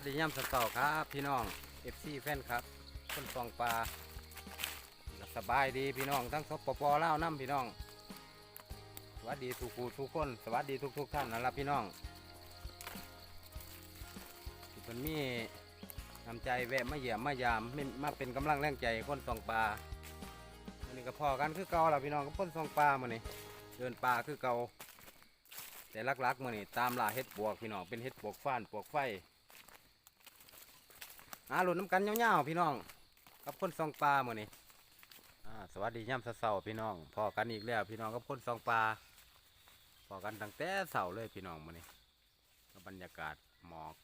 วัสดีย่ำสเต่าครับ พี่น้องเอฟซีแฟนครับคนฟองปลาสบายดีพี่น้องทั้งสปปลาน้ำพี่น้อง สวัสดีทุกผู้ทุกคน สวัสดีทุกทุกท่านนั่นละพี่น้องที่เป็นมีนำใจแวะมาเยี่ยมมายามมามาเป็นกำลังแรงใจคนฟองปลาอันนี้ก็พอกันคือเก่าละพี่น้องกับคนฟองปลามาเนี่เดินปลาคือเก่าแต่ลักๆมือนี่ตามล่าเห็ดปวกพี่น้องเป็นเห็ดปวกฟ้านปวกไฟ หาหลุดน้ำกันยาวๆพี่น้องกับคนซองปลามือนี่อ่าสวัสดีย่ำเสาร์ๆพี่น้องพอกันอีกแล้วพี่น้องกับคนซองปลาพอกันตั้งแต่เสาร์เลยพี่น้องมือนี่กับบรรยากาศหมอก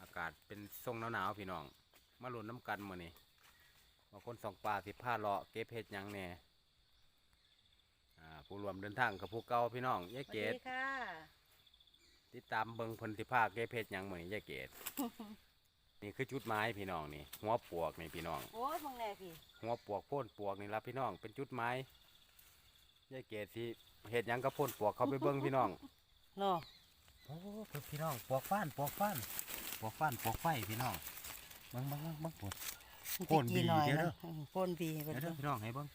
อากาศเป็นทรงหนาวๆพี่น้อง มาหลุดน้ำกันมือนี่บางคนซองปลาสิผ้าเลาะเก็บเห็ดหยังแหน่อ่าผู้รวมเดินทางกับผู้เก่าพี่น้องยายสวัสเกดดีค่ะติดตามเบิงเพนธิภาคเกเพชรยังเหมือนยายเกด นี่คือจุดไม้พี่น้องนี่หัวปวกนี่พี่น้องโอ้ยมึงแน่พี่หัวปวกโพ่นปวกนี่ละพี่น้องเป็นจุดไม้ยายเกดสิเห็ดหยังกับโพ่นปวกเขาไปเบิงพี่น้อง เนาะโอ้พี่น้องปวกฟ้านปวกฟ้านปวกฟ้านปวกไฟพี่น้องเบิงเบิงเบิงเบิงปวดมันโพ่นสิกี่หน่อยบีเดี๋ยวเด้นะออืมโพนบีเดี๋ยวเด้อพี่น้องให้เบิง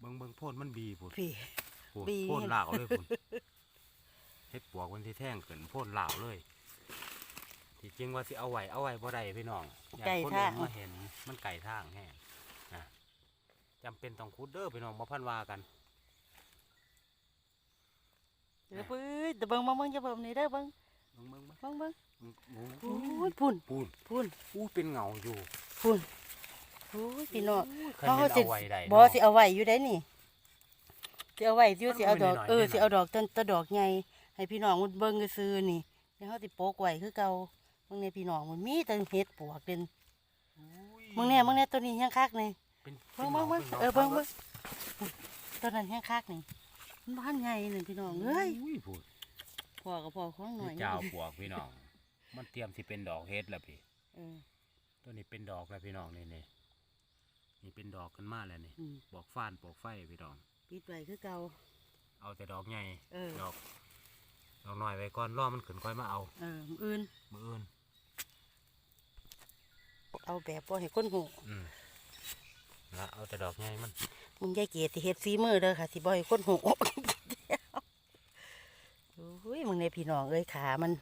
เบิงเบิงโพ่นมันบีพุ่นพี่ พุ่นบี โพ่นลาวเลยพุ่นเฮ็ดปวกมันที่แท่งขึ้นโพ่นลาวเลย ที่จริงว่าสิเอาไว้เอาไว้บ่ได้พี่น้องอยากคนอื่นมาเห็นมันไก่ทางแห้งนะจำเป็นต้องคุดเด้อพี่น้องมาพันวากัน เดี๋ยวปื้ยเดี๋ยวเบิ่งมาเบิ่งจะเบิ่งนี่เด้อเบิ่งเบิ่งเบิ่งเบิ่งเบิ่งเบิ่งหมูโอ้ยพุ่นปูนพุ่นอู้เป็นเงาอยู่พุ่นโอ้ยพี่น้องใครเป็นเอาไว้ได้บ่สิเอาไว้อยู่ได้นี่สิเอาไว้อยู่สิเอาดอกมันเออน้อยๆ สิเอาดอกต้นตะดอกใหญ่ให้พี่น้องมันเบิ่งซื่อๆนี่เดี๋ยวเฮาสิโปกไว้คือเก่า เบิ่งในพี่น้องมันมีแต่เห็ดปวกเด่นอุ้ยมึงแน่มึงแน่ตัวนี้ยังคักนี่เป็นเบิ่งเบิ่งเบิ่งเออเบิ่งเบิ่งตัวนั้นยังคักนี่มันบ้านใหญ่นึงพี่น้องเอ้ยอุ้ยพูดพ่อกับพ่อของหน่อยเจ้าปวกพี่น้อง มันเตรียมสิเป็นดอกเฮ็ดแล้วพี่เออตัวนี้เป็นดอกแล้วพี่น้องนี่นี่นี่เป็นดอกขึ้นมาแล้วนี่อืมปวกฟ้านปวกไฟพี่น้องปิดไว้คือเก่าเอาแต่ดอกใหญ่เออดอกดอกน้อยไว้ก่อนรอมันขึ้นค่อยมาเอาเออมื้ออื่นมืออื่น เอาแบบบ่ให้คนหูอืมแล้วเอาแต่ดอกใหญ่มันมึงยายเกดสิเฮ็ดฝีมือเด้อค่ะสิบ่ให้คนหูโอ้ยมึงในพี่น้องเอ้ยขามัน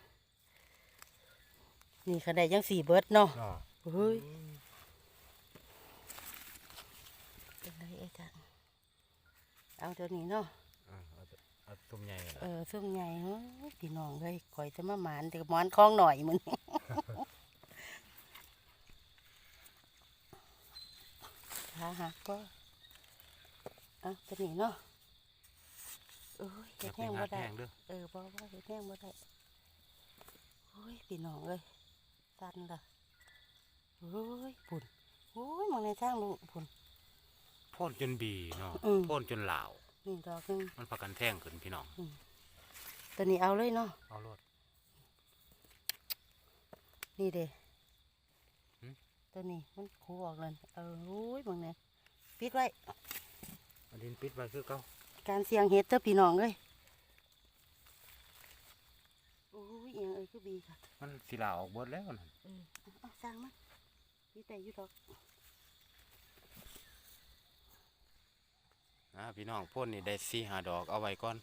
นี่ขนาดยังสี่เบิดเนาะอ๋อเฮ้ยเป็นไรไอ้จังเอาเดี๋ยวนี้เนาะอะเอาแต่เอาตุ่มใหญ่ก่อนเอละอซุ่มใหญ่เฮ้ยพี่น้องเลยข่อยจะมาหมานแต่หมอนคล้องหน่อยมึง ขา หักก็เอาตัวนี้เนาะโอ้ยอเห็ย่าดไปแห้งงับ่ดได้แห้งเด้อเออบ่ว่าเห็ดแห้งบ่ได้โอ้ยพี่น้องเลยตันละโอ้ยปุ่นโอ้ยมองในทางลูกปุ่นพ่นจนบีเนาะอืมพ่นจนเหลาวนี่ดอกหนึงมันพักกันแท่งขึ้นพี่น้องตัวนี้เอาเลยเนาะเอารถนี่เด้หืมตัวนี้มันคูออกเลยเออโอ้ยมองเนี่ย ปิดไว้อันดินปิดไว้คือเก่าการเสียงเห็ดเด้อพี่น้องเลยโอ้ยเอียงเอ้ยคือบีค่ะมันสิลาออกเบิดแล้วนั่นเออเอาเอาสร้างมันมีแต่อยู่ดอกนะพี่น้องพ่นนี่ได้สี่หาดอกเอาไว้ก่อน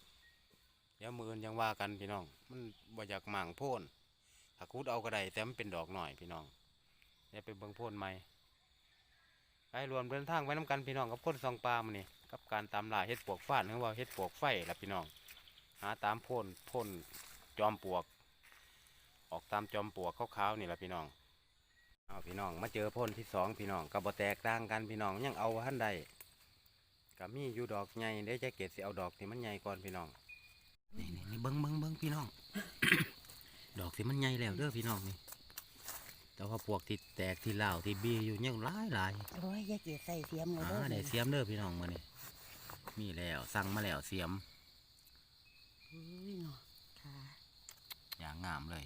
เดี๋ยวมืออื่นยังว่ากันพี่น้อง มันบ่อยากหมั่งโพ่นถ้าคุดเอาก็ได้แต่มันเป็นดอกหน่อยพี่น้องเดี๋ยวไปเบิ่งโพ่นใหม่ ไปรวมเดินทางไปน้ำกันพี่น้องกับพ่นซองปลามันนี่กับการตามล่าเฮ็ดปวกฟ้านหรือว่าเฮ็ดปวกไฟล่ะพี่น้อง หาตามพ่นพ่นจอมปวก ออกตามจอมปวกขาวๆนี่ล่ะพี่น้องเอาพี่น้องมาเจอพ่นที่สองพี่น้องกับบแตกต่างกันพี่น้องยังเอาท่านใดก็มีอยู่ดอกใหญ่เดี๋ยวจะเก็บสิเอาดอกที่มันใหญ่ก่อนพี่น้องนี่นี่นี่เบิ้งเบิ้งเบิ้งพี่น้อง ดอกที่มันใหญ่แล้วเด้อพี่น้องนี่ แต่ว่าพวกที่แตกที่เล่าวที่บีอยู่ยังหลายหลายโอ้ยอยาเกลียดใส่เสียมเลยอ่าเด้อได้เสียมเด้อพี่น้องมานี่มีแล้วสั่งมาแล้วเสียมโอ้ยเนาะค่ะอย่างงามเลย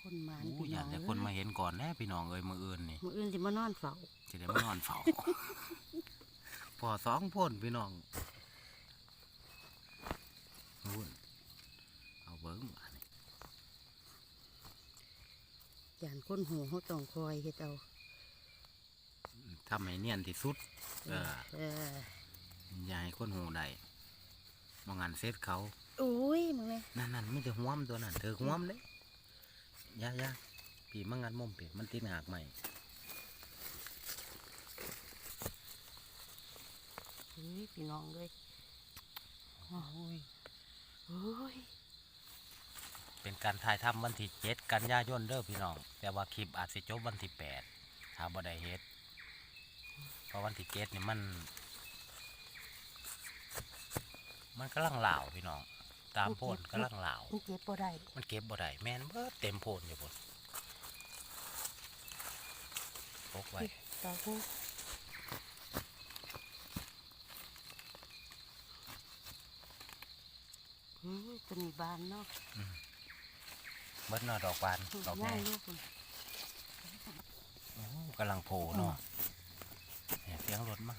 คนหมานอู้พี่อน้ยาอกงแต่เอ้ยคนมาเห็นก่อนแน่พี่น้องเอ้ยมืออื่นนี่มื้ออื่นสิมานอนเฝ้าจะได้มานอนเฝ้าพอสองพ่นพี่น้องนู่นเอาเบิ้งมา นี่จานก้นหูเขาต้องคอยเฮ็ดเอาทำให้เนียนที่สุด เออเอออย่าให้คนหูได้มองงานเซตเขาอุ้ยมึงเลยนั่นนั่นไม่ได้ห่วมตัวนั่นเธอห่วมเลยอยาอยาปีมังงานมุมปีมันติดหากใหม่เฮ้ยพี่น้องเลยโอ้ยโอ้ย เป็นการถ่ายทำวันที่เจ็ดกันยายนเด้อพี่น้อง แต่ว่าคลิปอาจจะจบวันที่แปดถ้าบ่ได้เฮ็ดเพราะวันที่เจ็ดนี่มัน มันกำลังเหล่าพี่น้อง ตามโพนกำลังเหล่ามันเจ็บบ่ได้มันเก็บบ่ได้แม่นเบิดเต็มโพนอยู่พุ่นพกไว้ต่อกูเฮ้ยตัวนี้บานเนาะ เบิดเนอดอกบานดอกแม่ง่ายลูกคุณโอ้กำลังโผล่เนาะเนี่ยเสียงรถมา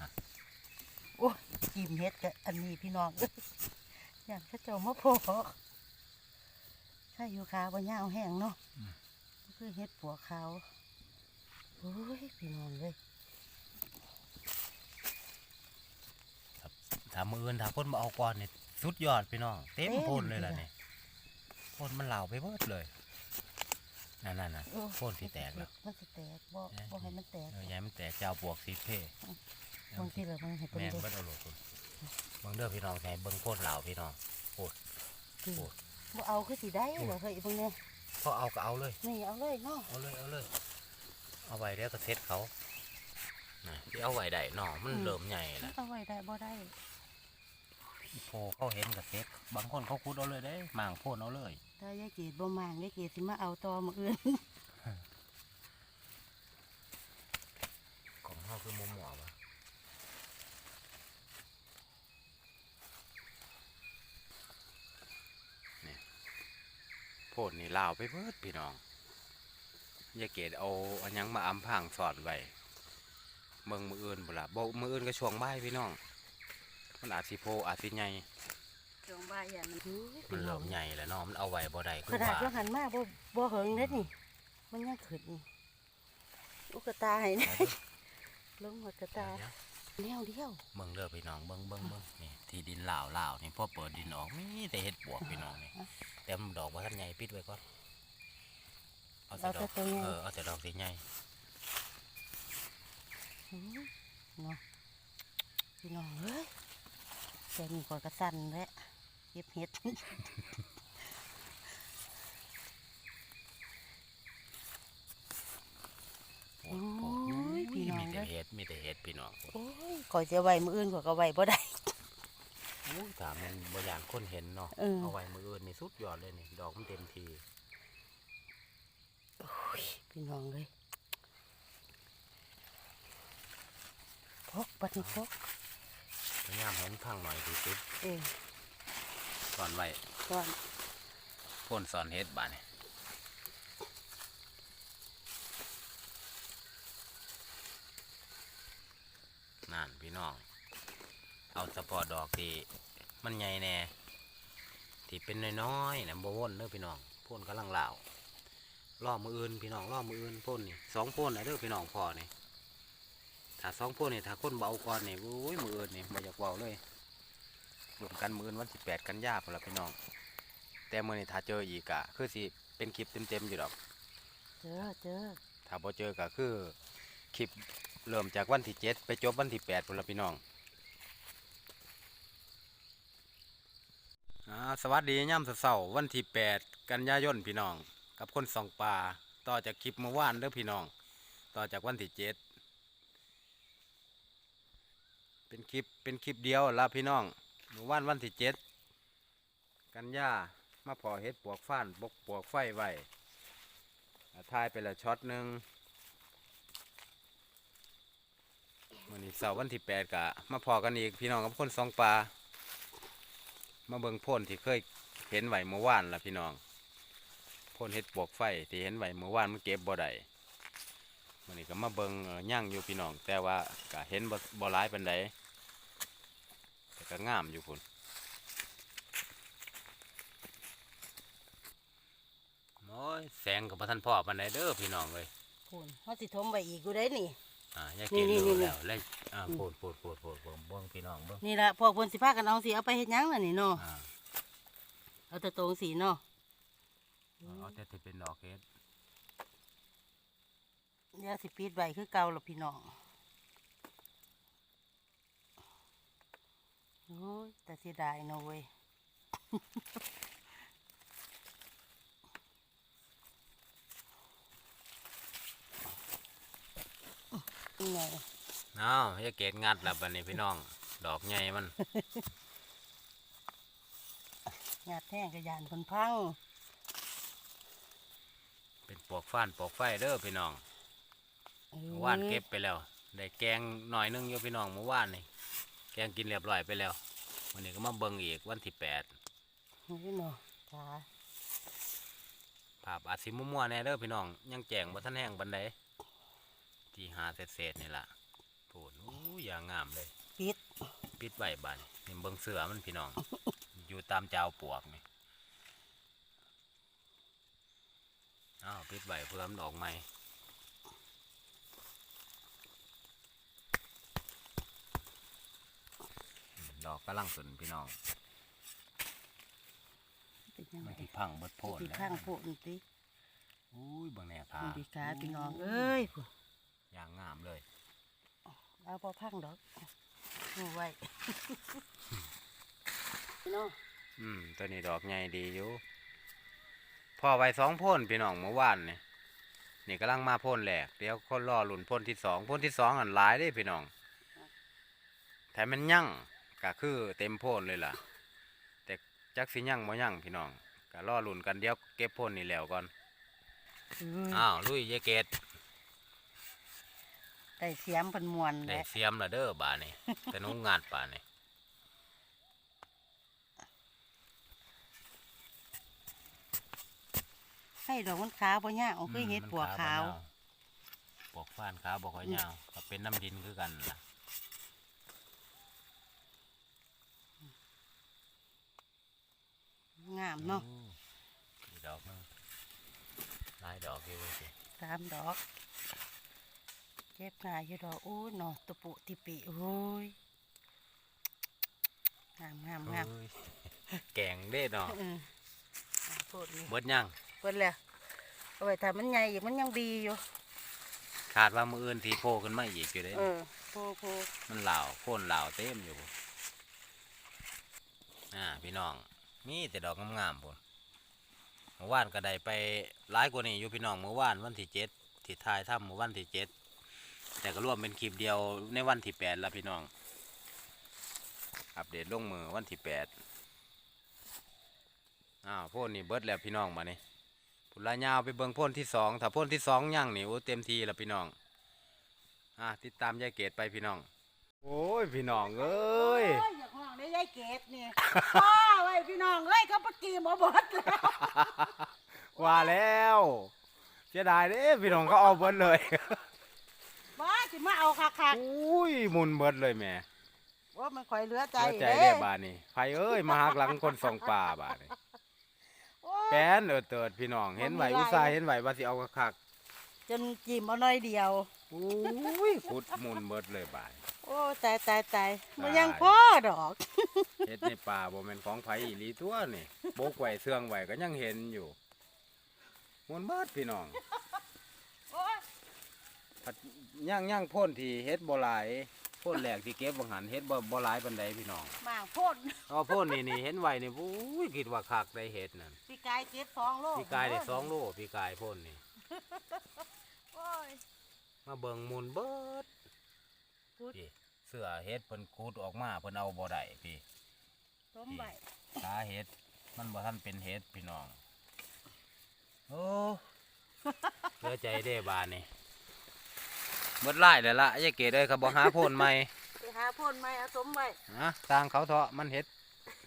โอ้ยกิมเฮ็ดกับอันนี้พี่น้องเอ้ยอยากจะเจ้ามาพอถ้าอยู่ขาวบ่ยาวแห้งเนาะคือเฮ็ดปัวขาวโอ้ยพี่น้องเลยถ้ามืออื่นถ้าคนมาเอาก่อนนี่สุดยอดพี่น้อง เต็มโพนเลยล่ะนี่โพ นมันเหล่าไปเบิดเลยนั่นๆน่ะโอ้โพนที่แตกแล้ว มันสิแตกบ่บ่ให้มันแตกเออยายมันแตกเจ้าบวกสีเพ่บางทีเรามันให้เป็นแม่นเด็กเบิดเอาโหลดคุณเบิ่งเด้อพี่น้องใหเบิ่งโพนเหล่าพี่น้องโอ้โหบ่เอาคือสิได้เหรอเฮ้ยเบิ่งแน่พอเอาก็เอาเลย นี่เอาเลยเนาะเอาเลยเอาเลย เอาไว้เดี๋ยวก็เซ็ตเขาน่ะที่เอาไว้ได้เนาะมันเริ่มใหญ่แล้วเอาไว้ได้บ่ได้โพเขาเห็นกับเซ็ตบางคนเขาคุดเอาเลยได้หมางโพนเอาเลย ถ้ายายเกดบ่มางยายเกดสิมาเอาตอมื้ออื่นของเขาคือมุมหมอปะนี่โพดนี่ลาวไปเบิดพี่น้องย่าเกดเอาอันยังมาอำพางสอนไว้เมืองมืออื่นบ่ล่ะบ่มืออื่นก็ช่วงบ่ายพี่น้อง มันอาจสิโพอาจสิใหญ่ จงบ่าอย่ามันมันเริ่มใหญ่แล้วเนาะมันเอาไว้บ่ได้คืขอนาดว่าว่าหันมาบ่บ่เหิงเด้นี่ มันยังขึ้นนี่อุกกาตาให้นะลงหัวกระตาเดี๋ยวแนวเดียวเบิ่งเด้อพี่น้องเบิ่งเบิ่งเบิ่งนี่ที่ดินลาวลาวนี่พอเปิดดินออกมีแต่เห็ดปวกพี่น้องนี่แต่มันดอกว่าท่านใหญ่ปิดไว้ก่อนเอาแต่เราดอจะกตัวใหญ่เออเอาแต่ดอกสีใหญ่หือเนาะพี่น้องเอ้ยแต่นี่ก็กระสั่นแล้ว เก็บเห็ดโอ้โหโอ้ยพี่น้องมีแต่เอ้ยเห็ดมีแต่เห็ดพี่น้องโอ้ยก่อยจะไว้มืออื่นกว่าก็ไว้บ่ได้อู้ถามมันบ่อย่างคนเห็นเนาะเออเอาไว้มืออื่นนี่สุดยอดเลยนี่ดอกมันเต็มทีโอ้ยพี่น้องเลยพกปัดนี่พกพยายามให้มันพังหน่อยที่สุดเออ สอนไว้ก่อนพ่นสอนเห็ดบาดนี่นั่นพี่น้อง เอาเฉพาะดอกที่มันใหญ่แน่ ที่เป็นน้อยๆนะบวนเด้อพี่น้องพ่นกำลังเหล่าล่อมืออื่นพี่น้องล่อมืออื่นพ่นนี่สองพ่นนะเด้อพี่น้องพอนี่ถ้าสองพ่นนี่ถ้าคนเบาก่อนนี่โอ้ยมืออื่นนี่มาอยากเบาเลย รวมกันมืออื่นวันที่แปดกันยาพนละพี่น้อง แต่มือนี่ถ้าเจออีกอะคือสิเป็นคลิปเต็มๆอยู่ดอก เจอเจอถ้าบ่เจอก็คือคลิปเริ่มจากวันที่เจ็ดไปจบวันที่แปดพุ่นละพี่น้องอ่าสวัสดีย่ำเสาร์ๆวันที่แปดกันยายนพี่น้อง กับคนสองป่าต่อจากคลิปเมื่อวานเด้อพี่น้อง ต่อจากวันที่เจ็ดเป็นคลิปเป็นคลิปเดียวละพี่น้อง เมื่อวานวันที่เจ็ดกันยามาพอเฮ็ดปวกฟ้านบกปวกไฟไว้อ่าถ่ายไปละช็อตหนึ่งวันนี้เสาร์วันที่แปดกะมาพอกันอีกพี่น้องกับคนสองปลามาเบิ่งพ่นที่เคยเห็นไหวเมื่อวานละพี่น้องพ่นเฮ็ดปวกไฟที่เห็นไหวเมื่อวานมันเก็บบ่ได้วันนี้ก็มาเบิ่งย่างอยู่พี่น้อง แต่ว่าก็เห็นบ่บ่ร้ายเปานใด แต่ก็งามอยู่พุ่นโอ้ยแสงกับพระท่านพ่อปันไดเด้อพี่น้องเลยพูนเขาสิทมไว้อีกกูได้นี่ อ่าอย่าเก็บนี่ ดูนี่แล้วแล้วอ่าโพดโพดโพดโพดเบิ่งเบิ่งพี่น้องเบิ่งนี่ละพวกเพิ่นสิพากันเอาสิเอาไปเฮ็ดหยังล่ะนี่เนาะอ่าเอาแต่ตรงสีเนาะเอาแต่ที่เป็นดอกเฮ็ด เดี๋ยวสิปิดไว้คือเก่าล่ะพี่น้อง โอ้ยแต่เสียดายเนาะเว้ยนี่ไงเอาอย่าเกตงัดแล้วบัดนี้พี่น้อง ดอกใหญ่มันงาแท่งกระยานคนพัง เป็นปลวกฟ้านปลวกไฟเด้อพี่น้องเอ้ยเมื่อวานเก็บไปแล้ว ได้แกงหน่อยนึงอยู่พี่น้องเมื่อวานนี่ แกงกินเรียบร้อยไปแล้ววันนี้ก็มาเบิ่งอีกวันที่แปดนี่เนาะจ้าภาพอาจสิมั่วๆแน่เด้อพี่น้องยังแจงบ่ทันแห้งบันไดที่หาเศษๆนี่ล่ะโถนอู้อย่างงามเลย ปิด ปิดไว้บานนี่เบิ่งเสือมันพี่น้อง อยู่ตามเจ้าปลวกนี่อ้าวปิดไว้เพื่อมันออกใหม่อืม ดอกกำลังสนพี่น้องเป็นยังไงมันที่พังเบิดโพดที่แล้วข้างโพดนี่ติอุ้ยเบางแน่พาคุณดีกาพี่น้องเอ้ยอย่างงามเลยเอาพอพังดอกดูไว้ พี่น้องอืมตัวนี้ดอกใหญ่ดีอยู่พอไว้สองพ่นพี่น้องเมื่อวานนี่นี่กำลังมาพ่นแหลกเดี๋ยวคนรอหลุนพ่นที่สองพ่นที่สองอันหลายเด้พี่น้องแถมมันยั่ง ก็คือเต็มพ่นเลยล่ะ แต่จักสิยั่งบ่ยั่งพี่น้องก็รอหลุนกันเดี๋ยวเก็บพ่นนี่แล้วก่อนอ้าอ้าวลุยยายเกตได้เสียมเป็นมวนแหได้ละเสียมและเด้อบาดนี่แต่นุ่งงานป่านนี่ให้ดอกมันขาวบ่ย่างเอาคือเฮ็ดมันปัวขาวบ่ยปวกฟ้านขาวบ่ค่อยยาวก็เป็นน้ำดินคือกันล่ะ งามเนาะอืมอีกดอกหนึงหลายดอกอยู่เว้ยสิสามดอกเก็บง่ายอยู่ดอกอู้เนาะตะปุติปิโอ้ยงามงามงามเอ้ยแกงเด้เนาะเออเอาโพดนี่เบิดยังเปิดแล้วเอาไว้ถ้ามันใหญ่อีกมันยังดีอยู่ขาดว่ามืออื่นทีโผล่ขึ้นมาอีกอยู่เด้เออโพโพมันเหล่าโค่นเหล่าเต็มอยู่อ่าพี่น้อง มีแต่ดอกงามๆพุ่นเมื่อวานก็ได้ไปหลายกว่านี้อยู่พี่น้องเมื่อวานวันที่เจ็ดที่ทายถ้ำเมื่อวันที่เจ็ดแต่ก็รวมเป็นคลิปเดียวในวันที่แปดแล้วพี่น้อง อัปเดตลงมือวันที่แปดอ้าวพ่นนี่เบิดแล้วพี่น้องมานี่ผุละยาวไปเบิงพ่นที่สองถ้าพ่นที่สองยังนี่โอ้เต็มทีแล้วพี่น้องอะติดตามยายเกดไปพี่น้อง โอ้ยพี่น้องเอ้ย ยากห้องได้ยายเกดเนี่ยพ่อไว้พี่น้องเอ้ยเขาปกีหมอบดแล้วว่าแล้วเสียดายเด้พี่น้องเขาเอาเบิดเลยบ้าสิมาเอาคักคักอุ้ยหมุนเบิดเลยแหม่ๆว่ามันคอยเหลือใจเสียใจเด้เด้บาดนี่ไผเอ้ยมาหักหลังคนสองป่าบาดนี่โอ้ย แปนเออเติดพี่น้องเห็นไหวอุตส่าห์เห็นไหวว่าสิเอาคักจนจิ้มเอาหน่อยเดียวๆ อุ้ยขุดหมุนเบิดเลยบาดโอ้ตายตายตายมันตายยังพ่อดอกเฮ็ดในป่าบ่แม่นของไผอีหลีตัวนี่โบกไว้เสื่องไว้ก็ยังเห็นอยู่หมุนเบิดพี่น้องโอ้ยผัดย่างย่างพ่นที่เฮ็ดบ่หลายพ่นแหลกที่เก็บบังหันเฮ็ดบ่บ่หลายปานใดพี่น้องหมางพ่นอ๋อพ่นนี่นี่เห็นไว้นี่อุ้ยคิดว่าคักได้เฮ็ดนั่นพี่กายเก็บสองโลพี่กายได้สองโลพี่กายพ่นนี่โอ้ย มาเบิ่งหมุนเบิดพุดพี่เสื้อเฮ็ดเพิ่นขูดออกมาเพิ่นเอาบ่ได้พี่ต้มใบขาเฮ็ดมันบ่ทันเป็นเฮ็ดพี่น้องโอ้เสียใจเด้บานนี่เบิดหลายแล้วล่ะยายเกดเอ้ยเขาบ่หาพ่นใหม่ไปหาพ่นใหม่เอาต้มใบนะต่างเขาเถอะมันเฮ็ด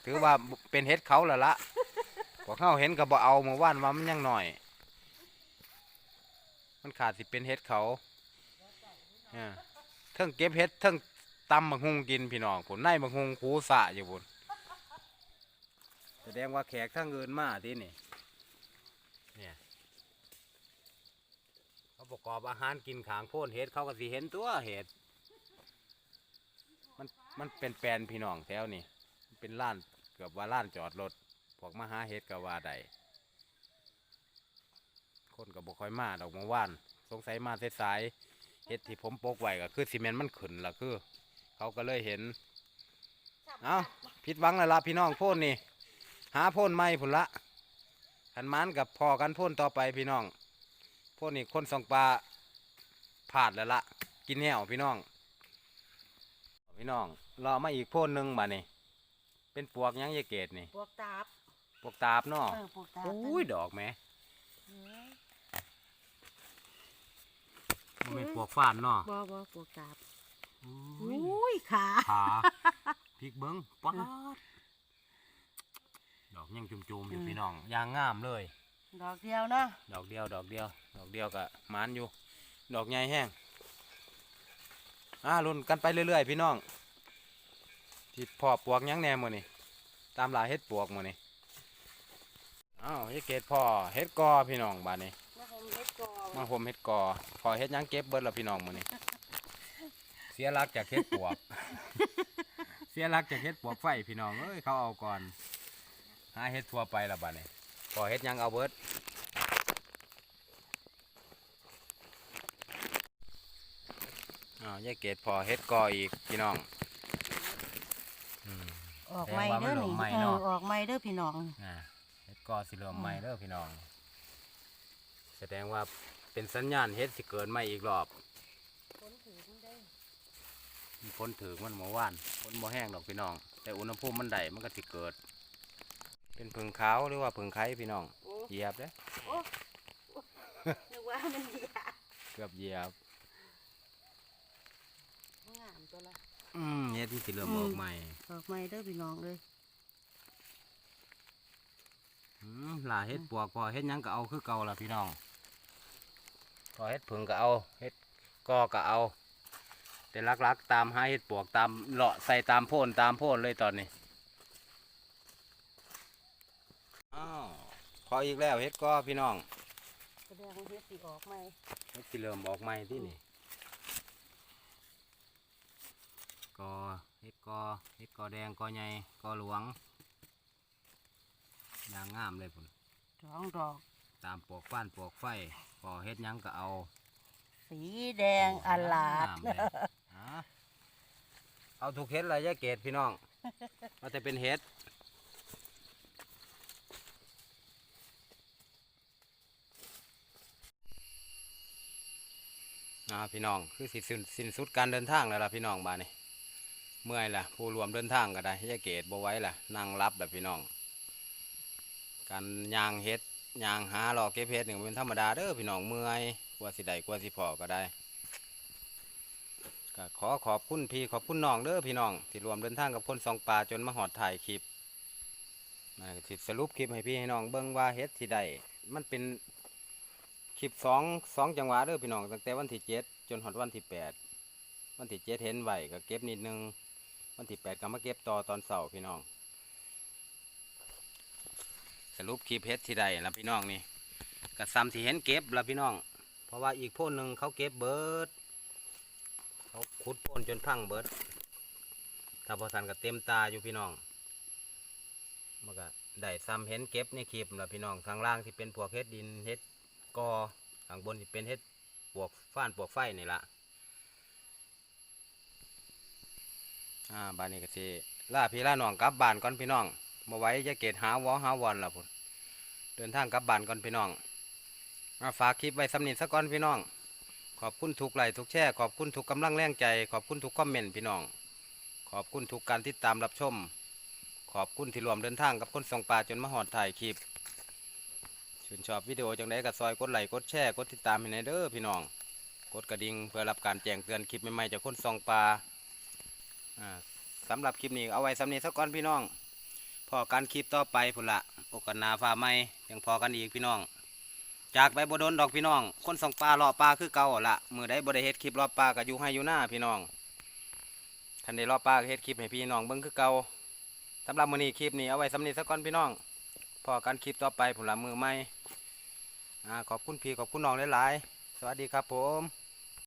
ถือว่าเป็นเฮ็ดเขาแล้วละพวกเขาเห็นก็บ่เอาเมื่อวานว่ามันยังหน่อย มันขาดสิเป็นเฮ็ดเขา เออเทิงเก็บเฮ็ดเทิงตำบักฮุงกินพี่น้องผลในบักฮุงคูสะอยู่พุ่นแสดงว่าแขกทั้งอื่นมาที่นี่เนี่ยประกอบอาหารกินขางโพนเห็ดเขาก็สิเห็นตัวเห็ดมันมันเป็นแปลนพี่น้องแถวนี่มันเป็นล้านเกือบว่าล้านจอดรถพวกมาหาเห็ดก็ว่าใดคนก็บ่ค่อยมาดอกเมื่อวาน สงสัยมาสายๆ เห็ดที่ผมปกไว้ก็คือซีเมนต์มันขึ้นละคือ เขาก็เลยเห็น เอ้าผิดหวังแล้วล่ะพี่น้องโพ่นนี่ หาโพ่นใหม่พุ่นละขันหมันกับพอกันโพ่นต่อไปพี่น้องโพ่นนี่คนสองปลาผาดแล้วละกินแหวพี่น้อง พี่น้องรอมาอีกโพ่นหนึ่งมานี่เป็นปวกหยังยายเกตนี่ปวกตาบปวกตาบเนาะเออปวกตาบอุ้ยดอกแหมเอ้ย มันเป็นปวกฟ้านเนาะบ่บ่ปวกตาบอุ้ยอุ้ยขาขาพริกเบิ้งป๊าดดอกยังจุ่มๆอยู่พี่น้องยางงามเลย ดอกเดียวเนาะดอกเดียว ดอกเดียว ดอกเดียวกะมานอยู่ ดอกใหญ่แห้งอ่าลุ้นกันไปเรื่อยๆ พี่น้องที่พอปวกหยังแหน่มือนี่ตามหลายเฮ็ดปวกมือนี่อ้าวเฮ็ดเกตพ่อเฮ็ดกอพี่น้องบ้านนี้มาผม เฮ็ดกอมาผมเฮ็ดกอพอเฮ็ดหยังเก็บเบิดแล้วพี่น้องมือนี่เสียหลักจากเฮ็ดปวก เสียหลักจากเฮ็ดปวกไฟพี่น้องเอ้ยเขาเอาก่อนหาเฮ็ดทั่วไปและบ้านนี้พอเฮ็ดหยังเอาเบิดอ้าวยายเกดพอเฮ็ดกออีกพี่น้องอืม ออกไม้เด้อแสดงว่ามันหลนี่งไม้เอเนาะอออกไม้เด้อพี่น้อง อ่าเฮ็ดกอสิเริ่มใหม่เด้อพี่น้อง แสดงว่าเป็นสัญญาณเฮ็ดสิเกิดใหม่อีกรอบมีฝนถึงมันเมื่อวานฝนบ่แห้งดอกพี่น้อง แต่อุณหภูมิมันได้มันก็สิเกิด เป็นผึ่งขาวหรือว่าผึ่งไข่พี่น้องโอ้เหยียบเด้อนึกว่ามันยาเกือบเหยียบ งามตัวละ อืมเฮ็ดมันสิเริ่มออกใหม่ออกไม้เด้อพี่น้องเลยอืมหลาเฮ็ดปวกพอเฮ็ดหยังก็เอาคือเก่าล่ะพี่น้อง พอเฮ็ดผึ่งก็เอาเฮ็ดกอก็เอา แต่ลักๆตามหาเฮ็ดปวกตามเลาะใส่ตามโพนตามโพนเลยตอนนี้อ้าวพออีกแล้วเฮ็ดกอพี่น้องแสดงว่าเฮ็ดสิออกไม้เฮ็ดสิเริ่มออกใหม่ที่นี่กอเฮ็ดกอเฮ็ดกอแดงกอใหญ่กอหลวงยางงามเลยพุ่นสองดอก ตามปลวกฟ้านปลวกไฟพอเฮ็ดหยังก็เอาสีแดงอลาดงมเลยฮะเอาถูกเฮ็ดเลยยายเกดพี่น้องว่าแต่เป็นเฮ็ดอ่าพี่น้องคือสิสิ้นสิ้นสุดการเดินทางแล้วล่ะพี่น้องบ้านนี้เมื่อยล่ะผู้รวมเดินทางก็ได้ยายเกดบ่ไหว้ล่ะนั่งรับล่ะพี่น้อง การย่างเฮ็ด ย่างหาหลอกเก็บเฮ็ดนี่มันเป็นธรรมดาเด้อพี่น้องเมื่อยกว่าสิได้กว่าสิพอก็ได้ก็ขอขอบคุณพี่ขอบคุณน้องเด้อพี่น้อง ที่รวมเดินทางกับคนสองป่าจนมาหอดถ่ายคลิปมาสิสรุปคลิปให้พี่ให้น้องเบิ่งว่าเฮ็ดที่ได้มันเป็นคลิปสองสองจังหวะเด้อพี่น้องตั้งแต่วันที่เจ็ดจนหอดวันที่แปดวันที่เจ็ดเห็นไหวก็เก็บนิดนึงวันที่แปดก็มาเก็บต่อตอนเสาร์พี่น้อง สรุปคลิปเฮ็ดที่ใดล่ะพี่น้องนี่กระซำที่เห็นเก็บล่ะพี่น้อง เพราะว่าอีกพ่นหนึ่งเขาเก็บเบิดเขาขุดพ่นจนพังเบิดถ้าพอสันก็เต็มตาอยู่พี่น้องมันก็ได้ซ้ำเห็นเก็บในคลิปล่ะพี่น้องข้างล่างที่เป็นพวกเฮ็ดดินเฮ็ดกอข้างบนที่เป็นเฮ็ดปวกฟ้านปวกไฟนี่ละอ่าบ้านนี้ก็สิล่าพี่ล่าน้องกลับบ้านก่อนพี่น้อง มาไว้จะเกตหาวอหาวอนละพุ่นเดินทางกลับบ้านก่อนพี่น้องมาฝากคลิปไว้สำนินสักก่อนพี่น้อง ขอบคุณทุกไลค์ทุกแชร์ขอบคุณทุกกำลังแรงใจ ขอบคุณทุกคอมเมนต์พี่น้อง ขอบคุณทุกการติดตามรับชม ขอบคุณที่รวมเดินทางกับคนส่งปลาจนมาหอดถ่ายคลิปชื่นชอบวิดีโอจังไดก็ซอยกดไลค์กดแชร์กดติดตามให้ในเด้อพี่น้อง กดกระดิ่งเพื่อรับการแจ้งเตือนคลิปใหม่ๆจากคนส่องปลาอ่าสำหรับคลิปนี้เอาไว้สำเนินสักก่อนพี่น้อง พอกันคลิปต่อไปพุ่นละโอกาสนาฟ้าไม่ยังพอกันอีกพี่น้อง จากไปบดนดอกพี่น้อง คนส่องปลารอปลาคือเก่าละมือได้บได้เฮ็ดคลิปรอปลาก็อยู่ให้ยูหน้าพี่น้องทันได้รอปลาเฮ็ดคลิปให้พี่น้องเบิ่งคือเก่าสำหรับมือนี้คลิปนี้เอาไว้สำนี้สักก่อนพี่น้อง พอกันคลิปต่อไปพุ่นละมือไม่ขอบคุณพี่ขอบคุณน้องหลายๆสวัสดีครับผม